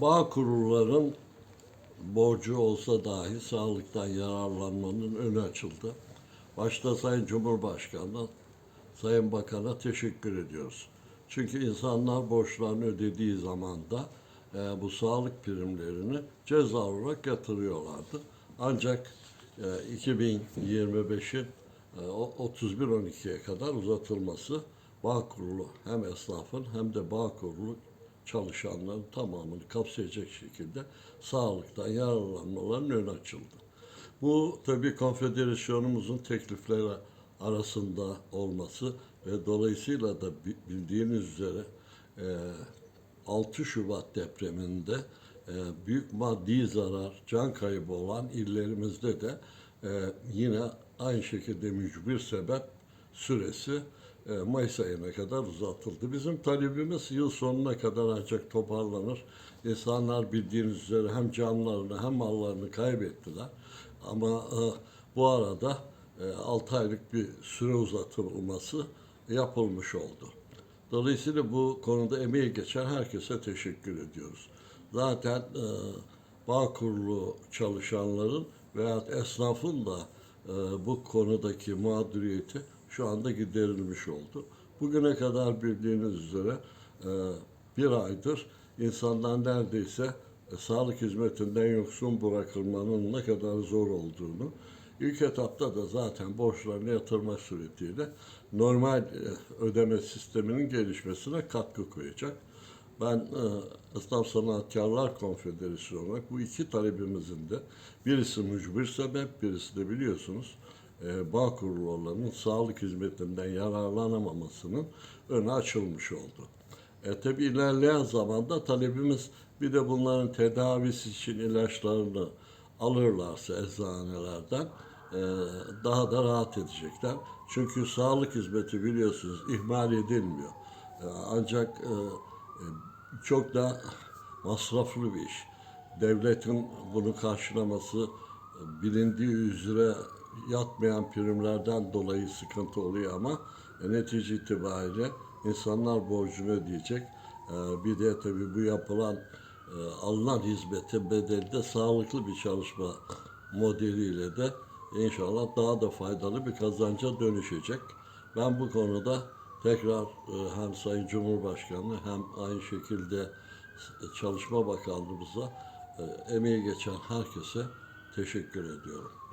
bağ kurulların borcu olsa dahi sağlıktan yararlanmanın önü açıldı. Başta Sayın Cumhurbaşkanı, Sayın Bakan'a teşekkür ediyoruz. Çünkü insanlar borçlarını ödediği zaman da e, bu sağlık primlerini ceza olarak yatırıyorlardı. Ancak e, 2025'in e, o 31-12'ye kadar uzatılması bağ kurulu hem esnafın hem de bağ kurulu çalışanların tamamını kapsayacak şekilde sağlıktan yararlanmaların önü açıldı. Bu tabii konfederasyonumuzun teklifleri arasında olması ve dolayısıyla da bi- bildiğiniz üzere e, 6 Şubat depreminde e, büyük maddi zarar, can kaybı olan illerimizde de e, yine aynı şekilde mücbir sebep süresi e, Mayıs ayına kadar uzatıldı. Bizim talebimiz yıl sonuna kadar ancak toparlanır. İnsanlar bildiğiniz üzere hem canlarını hem mallarını kaybettiler. Ama e, bu arada 6 aylık bir süre uzatılması yapılmış oldu. Dolayısıyla bu konuda emeği geçen herkese teşekkür ediyoruz. Zaten e, bağ kurulu çalışanların veya esnafın da e, bu konudaki mağduriyeti şu anda giderilmiş oldu. Bugüne kadar bildiğiniz üzere e, bir aydır insanlar neredeyse e, sağlık hizmetinden yoksun bırakılmanın ne kadar zor olduğunu, ilk etapta da zaten borçlarını yatırmak suretiyle normal e, ödeme sisteminin gelişmesine katkı koyacak. Ben e, Esnaf Sanatkarlar Konfederasyonu olarak bu iki talebimizin de birisi mücbir sebep, birisi de biliyorsunuz e, bağ kurullarının sağlık hizmetinden yararlanamamasının önü açılmış oldu. E, tabi ilerleyen zamanda talebimiz bir de bunların tedavisi için ilaçlarını alırlarsa eczanelerden e, daha da rahat edecekler. Çünkü sağlık hizmeti biliyorsunuz ihmal edilmiyor. E, ancak e, e, çok da masraflı bir iş. Devletin bunu karşılaması bilindiği üzere yatmayan primlerden dolayı sıkıntı oluyor ama e, netice itibariyle insanlar borcunu ödeyecek. E, bir de tabii bu yapılan e, alınan hizmetin bedeli de sağlıklı bir çalışma modeliyle de inşallah daha da faydalı bir kazanca dönüşecek. Ben bu konuda tekrar e, hem Sayın Cumhurbaşkanı hem aynı şekilde Çalışma Bakanlığımıza e, emeği geçen herkese teşekkür ediyorum.